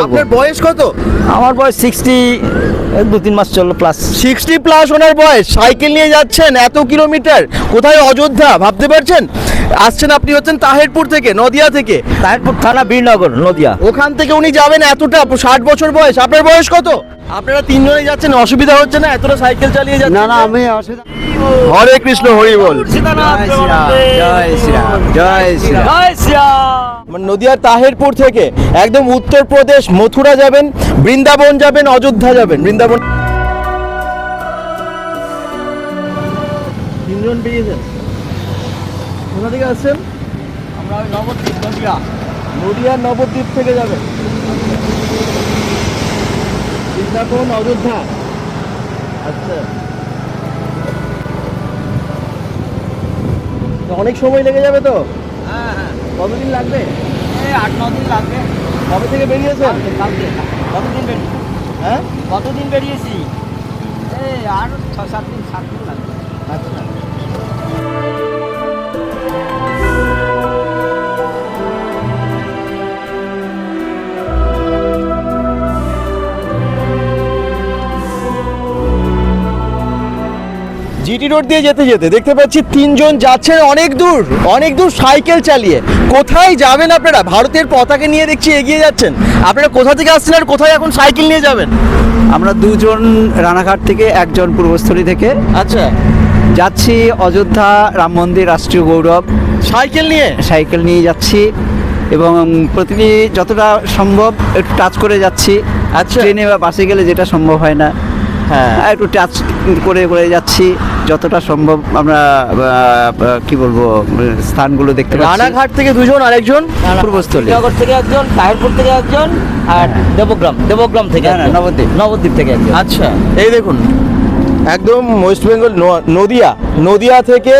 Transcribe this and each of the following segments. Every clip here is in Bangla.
আপনার বয়স কত? আমার বয়স সিক্সটি দু তিন মাস চলল প্লাস সিক্সটি প্লাস ওনার বয়স। সাইকেল নিয়ে যাচ্ছেন এত কিলোমিটার কোথায় অযোধ্যা? ভাবতে পারছেন? আসছেন আপনি হচ্ছেন তাহেরপুর থেকে নদিয়া থেকে। তাহিরপুর থানা বীরনগর নদিয়া। ওখান থেকে উনি যাবেন এতটা ষাট বছর বয়স। আপনার বয়স কত? আপনারা তিনজনে যাচ্ছেন অসুবিধা হচ্ছে না? এতটা সাইকেল চালিয়ে যাচ্ছেন না না আমি অসুবিধা হরে কৃষ্ণ হরি বল। মানে নদিয়ার তাহেরপুর থেকে একদম উত্তরপ্রদেশ মথুরা যাবেন বৃন্দাবন যাবেন অযোধ্যা যাবেন। বৃন্দাবন তিনজন বেরিয়েছেন কোথা থেকে আসছেন? আমরা নবদ্বীপ নদিয়া। নদিয়ার নবদ্বীপ থেকে যাবেন। বৃন্দাবন অযোধ্যা। আচ্ছা। তো অনেক সময় লেগে যাবে তো? হ্যাঁ হ্যাঁ। কতদিন লাগবে? আট ন দিন লাগবে। কবে থেকে বেরিয়েছেন? কালকে কতদিন বেরিয়েছি হ্যাঁ? কতদিন বেরিয়েছি? এই আর ছ সাত দিন সাত দিন জিটি রোড দিয়ে যেতে যেতে দেখতে পাচ্ছি তিনজন যাচ্ছেন অনেক দূর অনেক দূর সাইকেল চালিয়ে। কোথায় যাবেন আপনারা? ভারতের পতাকা নিয়ে দেখছি এগিয়ে যাচ্ছেন। আপনারা কোথা থেকে আসছেন আর কোথায় এখন সাইকেল নিয়ে যাবেন? আমরা দুজন রানাঘাট থেকে একজন পূর্বস্থলী থেকে। আচ্ছা। যাচ্ছি অযোধ্যা রাম মন্দির রাষ্ট্রীয় গৌরব। সাইকেল নিয়ে? সাইকেল নিয়ে যাচ্ছি এবং প্রতিটি যতটা সম্ভব একটু টাচ করে যাচ্ছি। আচ্ছা। ট্রেনে বা বাসে গেলে যেটা সম্ভব হয় না। হ্যাঁ। একটু টাচ করে করে যাচ্ছি। যতটা সম্ভব আমরা কি বলব স্থানগুলো দেখতে পাচ্ছি। রানাঘাট থেকে দুজন আরেকজন পূর্বস্থলী। নগর থেকে একজন তাহিরপুর থেকে একজন আর দেবগ্রাম দেবগ্রাম থেকে একজন। নবদ্বীপ। নবদ্বীপ থেকে একজন। আচ্ছা এই দেখুন। একদম ওয়েস্ট বেঙ্গল নদিয়া। নদিয়া থেকে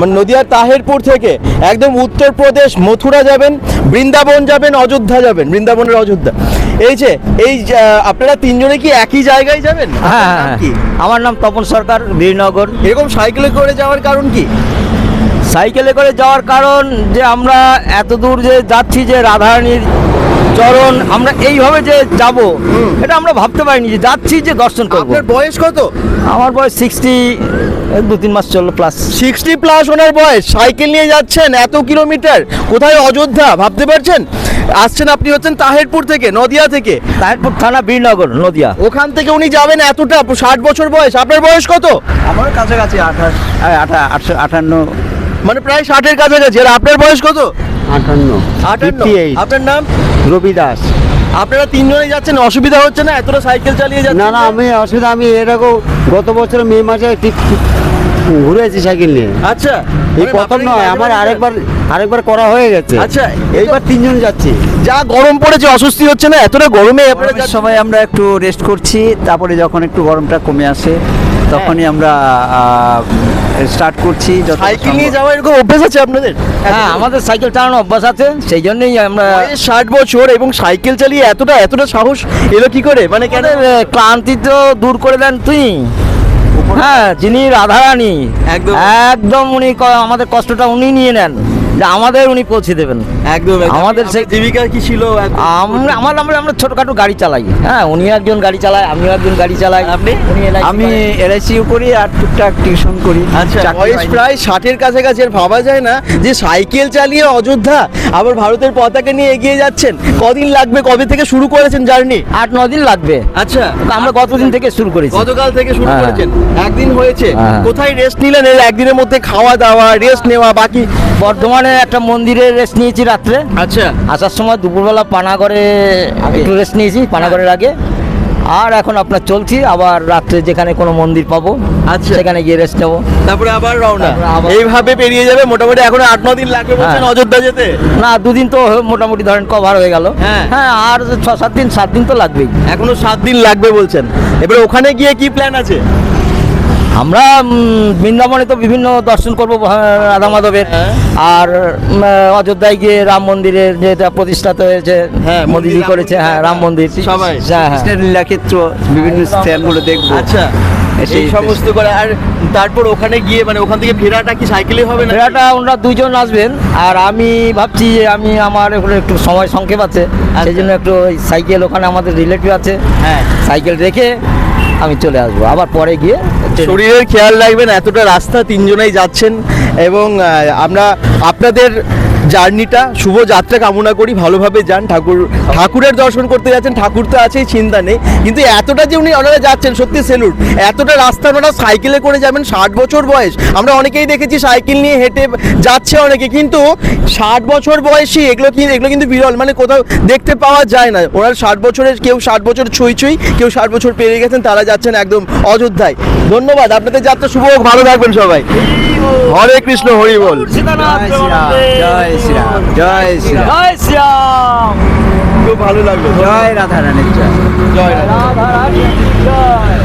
মানে নদিয়ার তাহেরপুর থেকে একদম উত্তরপ্রদেশ মথুরা যাবেন বৃন্দাবন যাবেন অযোধ্যা যাবেন বৃন্দাবনের অযোধ্যা। এই যে এই আপনারা তিনজনে কি একই জায়গায় যাবেন? হ্যাঁ নাম হ্যাঁ। আমার নাম তপন সরকার বীরনগর এরকম সাইকেলে করে যাওয়ার কারণ কি? সাইকেলে করে যাওয়ার কারণ যে আমরা এত দূর যে যাচ্ছি যে রাধারানীর চরণ আমরা এইভাবে যে যাব এটা আমরা ভাবতে পারিনি যে যাচ্ছি যে দর্শন করব। আপনার বয়স কত? আমার বয়স সিক্সটি দু তিন মাস চলল প্লাস সিক্সটি প্লাস ওনার বয়স। সাইকেল নিয়ে যাচ্ছেন এত কিলোমিটার কোথায়? অযোধ্যা। ভাবতে পারছেন? আসছেন আপনি হচ্ছেন তাহেরপুর থেকে নদিয়া থেকে। তাহেরপুর থানা বীরনগর নদিয়া। ওখান থেকে উনি যাবেন এতটা ষাট বছর বয়স। আপনার বয়স কত? আমার কাছাকাছি আঠাশ আঠা আটশো আটান্ন মানে প্রায় ষাটের কাছাকাছি। আর আপনার বয়স কত? আটান্ন আটান্ন আপনার নাম? রবি দাস। আপনারা তিনজনে যাচ্ছেন অসুবিধা হচ্ছে না? এতটা সাইকেল চালিয়ে যাচ্ছেন না না আমি অসুবিধা আমি এরকম গত বছর মে মাসে ঠিক ঘুরেছি সাইকেল নিয়ে। আচ্ছা। এই মানে প্রথম নয় আমার আরেকবার আরেকবার করা হয়ে গেছে। আচ্ছা, এইবার তিনজন যাচ্ছি। যা গরম পড়েছে অস্বস্তি হচ্ছে না? এতটা গরমে? সময় আমরা একটু রেস্ট করছি তারপরে যখন একটু গরমটা কমে আসে তখনই আমরা স্টার্ট করছি সাইকেল নিয়ে। যাওয়ার এরকম অভ্যেস আছে আপনাদের? হ্যাঁ আমাদের সাইকেল চালানো অভ্যাস আছে সেই জন্যই আমরা ষাট বছর এবং সাইকেল চালিয়ে এতটা এতটা সাহস এলো কি করে? মানে কেন ক্লান্তি তো দূর করে দেন তুই। হ্যাঁ যিনি রাধারানী। একদম। একদম উনি আমাদের কষ্টটা উনি নিয়ে নেন। যে আমাদের উনি পৌঁছে দেবেন। একদম। আমাদের সেই- জীবিকা কি ছিল? আমরা আমার আমরা আমরা ছোটখাটো গাড়ি চালাই। হ্যাঁ উনিও একজন গাড়ি চালায় আমিও একজন গাড়ি চালাই। আপনি? আমি করে। এলআইসিও করি আর টুকটাক টিউশন করি। আচ্ছা বয়স প্রায় ষাটের কাছাকাছি আর ভাবা যায় না যে সাইকেল চালিয়ে অযোধ্যা আবার ভারতের পতাকা নিয়ে এগিয়ে যাচ্ছেন। কদিন লাগবে? কবে থেকে শুরু করেছেন জার্নি? আট ন দিন লাগবে। আচ্ছা। আমরা গতদিন থেকে শুরু করেছি? গতকাল থেকে শুরু হ্যাঁ। করেছেন। একদিন হয়েছে। হ্যাঁ। কোথায় রেস্ট নিলেন? একদিনের মধ্যে খাওয়া দাওয়া রেস্ট নেওয়া বাকি? বর্ধমানে একটা মন্দিরে রেস্ট নিয়েছি রাত্রে। আচ্ছা। আসার সময় দুপুরবেলা পানাগড়ে একটু রেস্ট নিয়েছি পানাগড়ের আগে। আর এখন আপনার চলছি আবার রাত্রে যেখানে কোনো মন্দির পাবো আচ্ছা। সেখানে গিয়ে রেস্ট নেব। তারপরে আবার রওনা। এইভাবে পেরিয়ে যাবে মোটামুটি এখন আট ন দিন লাগবে বলছেন হ্যাঁ। অযোধ্যা যেতে? না দুদিন তো মোটামুটি ধরেন কভার হয়ে গেল। হ্যাঁ। হ্যাঁ আর ছ সাত দিন সাত দিন তো লাগবেই। এখনও সাত দিন লাগবে বলছেন। এবার ওখানে গিয়ে কি প্ল্যান আছে? আমরা বৃন্দাবনে তো বিভিন্ন দর্শন করব রাধা মাধবের হ্যাঁ। আর অযোধ্যায় গিয়ে রাম মন্দিরের যেটা প্রতিষ্ঠাত হয়েছে হ্যাঁ, মোদিজি মন্দির, করেছে হ্যাঁ রাম মন্দির। সবাই। হ্যাঁ হ্যাঁ। লীলাক্ষেত্র বিভিন্ন স্থানগুলো দেখব। আচ্ছা এই সমস্ত করে আর তারপর ওখানে গিয়ে মানে ওখান থেকে ফেরাটা কি সাইকেলে হবে না ফেরাটা ওনারা দুজন আসবেন আর আমি ভাবছি যে আমি আমার ওখানে একটু সময় সংক্ষেপ আছে সেই জন্য একটু ওই সাইকেল ওখানে আমাদের রিলেটিভ আছে হ্যাঁ। সাইকেল রেখে আমি চলে আসব। আবার পরে গিয়ে শরীরের খেয়াল রাখবেন এতটা রাস্তা তিনজনেই যাচ্ছেন এবং আমরা আপনাদের জার্নিটা শুভ যাত্রা কামনা করি ভালোভাবে যান। ঠাকুর ঠাকুরের দর্শন করতে যাচ্ছেন ঠাকুর তো আছেই চিন্তা নেই। কিন্তু এতটা যে উনি ওনারা যাচ্ছেন সত্যি সেলুট এতটা রাস্তা ওনারা সাইকেলে করে যাবেন ষাট বছর বয়স। আমরা অনেকেই দেখেছি সাইকেল নিয়ে হেঁটে যাচ্ছে অনেকে কিন্তু ষাট বছর বয়সী এগুলো কিন্তু এগুলো কিন্তু বিরল মানে কোথাও দেখতে পাওয়া যায় না। ওনার ষাট বছরের কেউ ষাট বছর ছুঁই ছুঁই কেউ ষাট বছর পেরিয়ে গেছেন তারা যাচ্ছেন একদম অযোধ্যায়। ধন্যবাদ আপনাদের যাত্রা শুভ হোক ভালো থাকবেন সবাই। হরে কৃষ্ণ হরি বল। জয় শ্রীরাম জয় শ্রীরাম। জয় শ্রীরাম। খুব ভালো লাগল জয় রাধা রানীর জয়। জয় রাধা। রাধা জয়।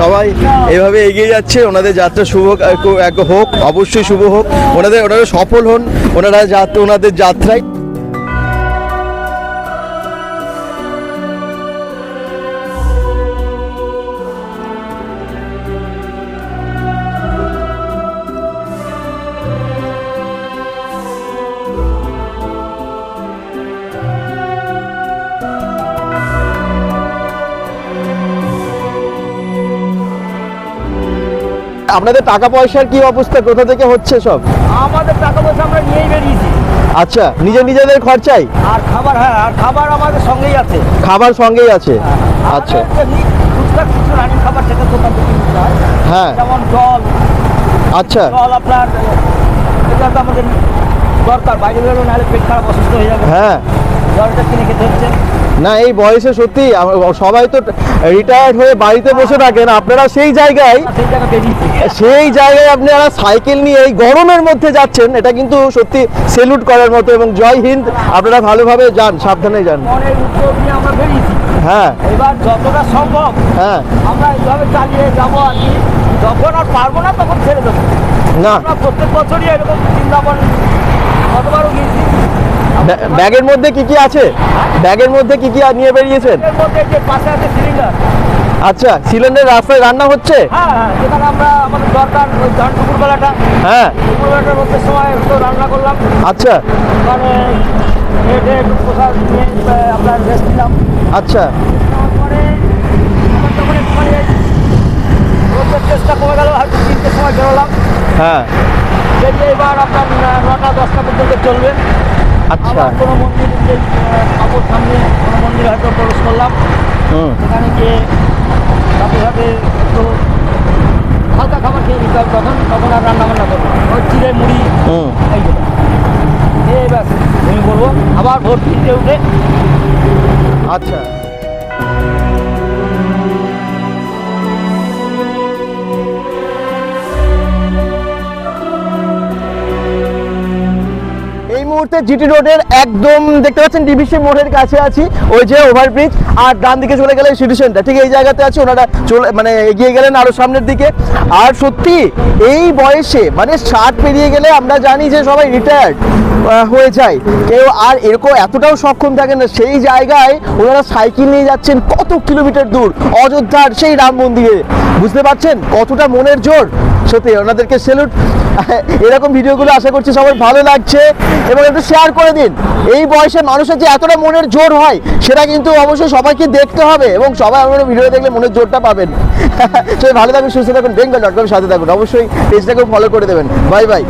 সবাই এভাবে এগিয়ে যাচ্ছে ওনাদের যাত্রা শুভ হোক অবশ্যই শুভ হোক। ওনাদের ওনারা সফল হন ওনারা যাত্রা ওনাদের যাত্রায় আপনাদের টাকা পয়সার কি অবস্থা? কোথা থেকে হচ্ছে সব? আমাদের টাকা পয়সা আমরা নিয়েই বেরিয়েছি। আচ্ছা নিজে নিজেদের খরচাই? আর খাবার হ্যাঁ আর খাবার আমাদের সঙ্গেই আছে। খাবার সঙ্গেই আছে? আচ্ছা আমাদের এমনি টুকটাক কিছু রানিং খাবার সেটা দোকান থেকে নিতে হয়। হ্যাঁ। যেমন জল। আচ্ছা। জল আপনার এটা তো আমাদের দরকার। বাইরে বেরোলে নাহলে পেট খারাপ অসুস্থ হয়ে যাবে। হ্যাঁ। জলটা কিনে খেতে হচ্ছে। না এই বয়সে সত্যি সবাই তো রিটায়ার্ড হয়ে বাড়িতে বসে থাকেন। আপনারা সেই জায়গায় সেই জায়গায় আপনারা সাইকেল নিয়ে এই গরমের মধ্যে যাচ্ছেন এটা কিন্তু সত্যি সেলুট করার মতো এবং জয় হিন্দ। আপনারা ভালোভাবে যান সাবধানে যান। হ্যাঁ। এবার যতটা সম্ভব হ্যাঁ। আমরা এইভাবে চালিয়ে যাব আর কি। যখন আর পারব না তখন ছেড়ে দেবো। না। প্রত্যেক বছরই এরকম বৃন্দাবন কতবারও গিয়েছি। ব্যাগের মধ্যে কি কি আছে? ব্যাগের মধ্যে কি কি নিয়ে বেরিয়েছেন? আচ্ছা সিলিন্ডার রাস্তায় রান্না হচ্ছে? হ্যাঁ হ্যাঁ হ্যাঁ। আচ্ছা। আচ্ছা। চেষ্টা কমে গেল তিনটের সময় বেরোলাম। হ্যাঁ। এবার আপনার নটা দশটা পর্যন্ত চলবে। আচ্ছা। কোনো মন্দির কাপড় সামনে কোনো মন্দিরে হয়তো প্রবেশ করলাম। হুম। সেখানে গিয়ে সাথে সাথে একটু হালকা খাবার খেয়ে নিতে হবে তখন তখন আর রান্না বান্না করব ওই চিড়ে মুড়ি হুম। এইগুলো এই ব্যাস আমি বলব আবার ভোর তিনটে উঠে। আচ্ছা। মুহূর্তে জিটি রোডের একদম দেখতে পাচ্ছেন ডিবিসি মোড়ের কাছে আছি, ওই যে ওভারব্রিজ আর ডান দিকে চলে গেলে সিটি সেন্টার ঠিক এই জায়গাতে আছে, ওনারা চলে মানে এগিয়ে গেলেন আরও সামনের দিকে। আর সত্যি, এই বয়সে মানে ষাট পেরিয়ে গেলে আমরা জানি যে সবাই রিটায়ার্ড হয়ে যায়। কেউ আর এরকম এতটাও সক্ষম থাকে না, সেই জায়গায় ওনারা সাইকেল নিয়ে যাচ্ছেন কত কিলোমিটার দূর, অযোধ্যার সেই রাম মন্দিরে। বুঝতে পারছেন? কতটা মনের জোর? সত্যি, ওনাদেরকে সেলুট এরকম ভিডিওগুলো আশা করছি সবার ভালো লাগছে। এবং একটু শেয়ার করে দিন। এই বয়সে মানুষের যে এতটা মনের জোর হয়, সেটা কিন্তু অবশ্যই সবাইকে দেখতে হবে এবং সবাই আমার ভিডিও দেখলে মনের জোরটা পাবেন। সবাই ভালো থাকুন, সুস্থ থাকুন বেঙ্গল ডট কম সাথে থাকুন। অবশ্যই পেজটাকেও ফলো করে দেবেন। Bye bye